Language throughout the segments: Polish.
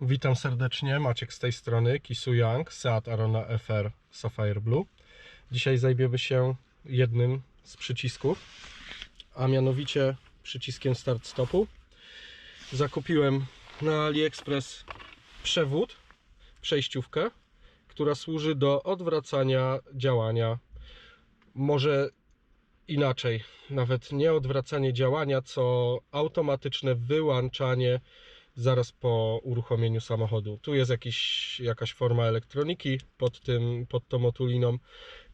Witam serdecznie, Maciek z tej strony, Kisu Young, Seat Arona FR Sapphire Blue. Dzisiaj zajmiemy się jednym z przycisków, a mianowicie przyciskiem start-stopu. Zakupiłem na AliExpress przewód, przejściówkę, która służy do odwracania działania. Może inaczej, nawet nie odwracanie działania, co automatyczne wyłączanie zaraz po uruchomieniu samochodu. Tu jest jakiś, jakaś forma elektroniki pod, tym, pod tą otuliną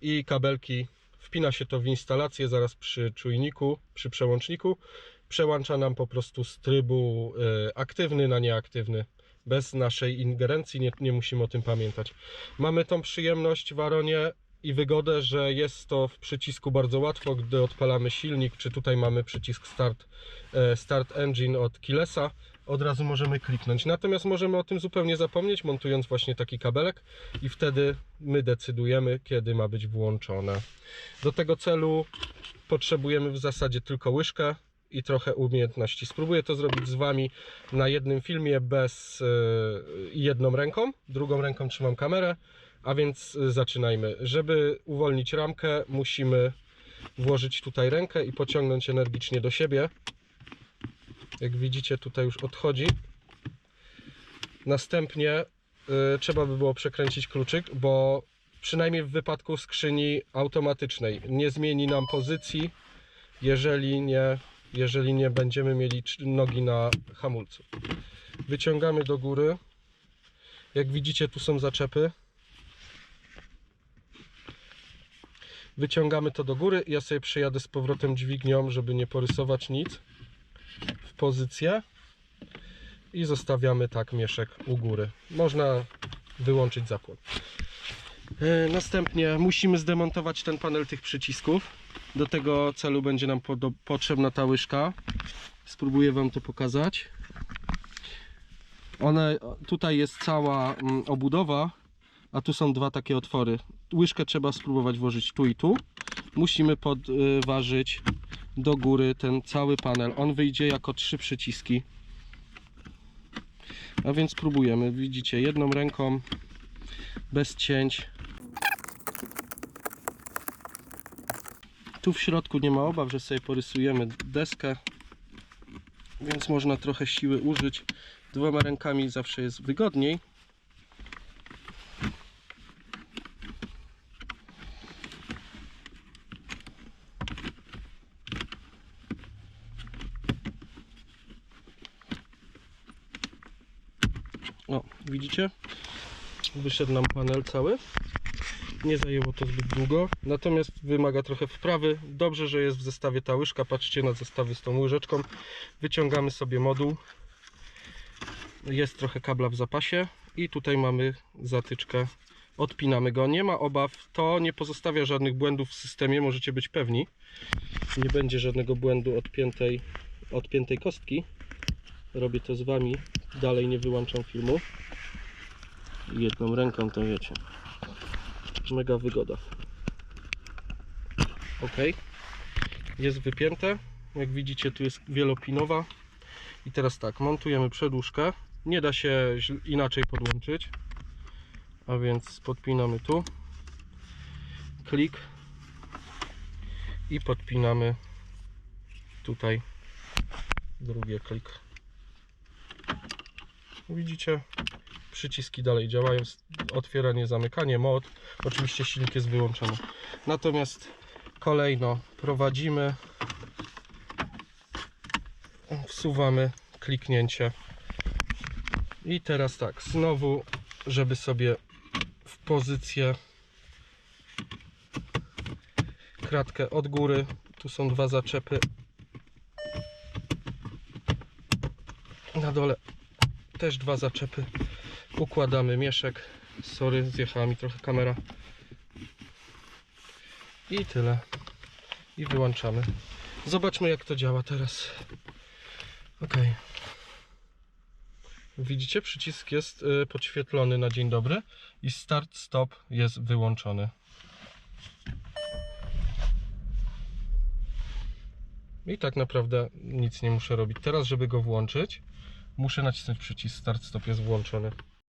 i kabelki. Wpina się to w instalację zaraz przy czujniku, przy przełączniku. Przełącza nam po prostu z trybu y, aktywny na nieaktywny. Bez naszej ingerencji nie, nie musimy o tym pamiętać. Mamy tą przyjemność w Aronie i wygodę, że jest to w przycisku bardzo łatwo, gdy odpalamy silnik, czy tutaj mamy przycisk Start, e, start Engine od Kilesa, od razu możemy kliknąć. Natomiast możemy o tym zupełnie zapomnieć, montując właśnie taki kabelek i wtedy my decydujemy, kiedy ma być włączone. Do tego celu potrzebujemy w zasadzie tylko łyżkę i trochę umiejętności. Spróbuję to zrobić z Wami na jednym filmie bez e, jedną ręką, drugą ręką trzymam kamerę, a więc e, zaczynajmy. Żeby uwolnić ramkę, musimy włożyć tutaj rękę i pociągnąć energicznie do siebie. Jak widzicie, tutaj już odchodzi. Następnie y, trzeba by było przekręcić kluczyk, bo przynajmniej w wypadku skrzyni automatycznej nie zmieni nam pozycji, jeżeli nie, jeżeli nie będziemy mieli nogi na hamulcu. Wyciągamy do góry. Jak widzicie, tu są zaczepy. Wyciągamy to do góry. Ja sobie przejadę z powrotem dźwignią, żeby nie porysować nic w pozycję i zostawiamy tak mieszek u góry. Można wyłączyć zapłon. E, Następnie musimy zdemontować ten panel tych przycisków. Do tego celu będzie nam potrzebna ta łyżka. Spróbuję Wam to pokazać. One, tutaj jest cała mm, obudowa, a tu są dwa takie otwory. Łyżkę trzeba spróbować włożyć tu i tu. Musimy podważyć do góry ten cały panel. On wyjdzie jako trzy przyciski. A więc próbujemy. Widzicie, jedną ręką, bez cięć. Tu w środku nie ma obaw, że sobie porysujemy deskę, więc można trochę siły użyć. Dwoma rękami zawsze jest wygodniej. Widzicie? Wyszedł nam panel cały. Nie zajęło to zbyt długo, natomiast wymaga trochę wprawy. Dobrze, że jest w zestawie ta łyżka. Patrzcie na zestawy z tą łyżeczką. Wyciągamy sobie moduł. Jest trochę kabla w zapasie i tutaj mamy zatyczkę. Odpinamy go. Nie ma obaw. To nie pozostawia żadnych błędów w systemie, możecie być pewni. Nie będzie żadnego błędu odpiętej, odpiętej kostki. Robię to z Wami. Dalej nie wyłączam filmu. Jedną ręką to wiecie. Mega wygoda. Ok. Jest wypięte. Jak widzicie, tu jest wielopinowa. I teraz tak, montujemy przedłużkę. Nie da się inaczej podłączyć. A więc podpinamy tu. Klik. I podpinamy tutaj drugie klik. Widzicie, przyciski dalej działają, otwieranie, zamykanie, mod. Oczywiście silnik jest wyłączony. Natomiast kolejno prowadzimy, wsuwamy kliknięcie. I teraz tak, znowu, żeby sobie w pozycję kratkę od góry, tu są dwa zaczepy. Na dole też dwa zaczepy. Układamy mieszek. Sorry, zjechała mi trochę kamera. I tyle. I wyłączamy. Zobaczmy jak to działa teraz. Ok. Widzicie, przycisk jest y, podświetlony na dzień dobry i start stop jest wyłączony. I tak naprawdę nic nie muszę robić. Teraz, żeby go włączyć, Muszę nacisnąć przycisk start stop jest włączony.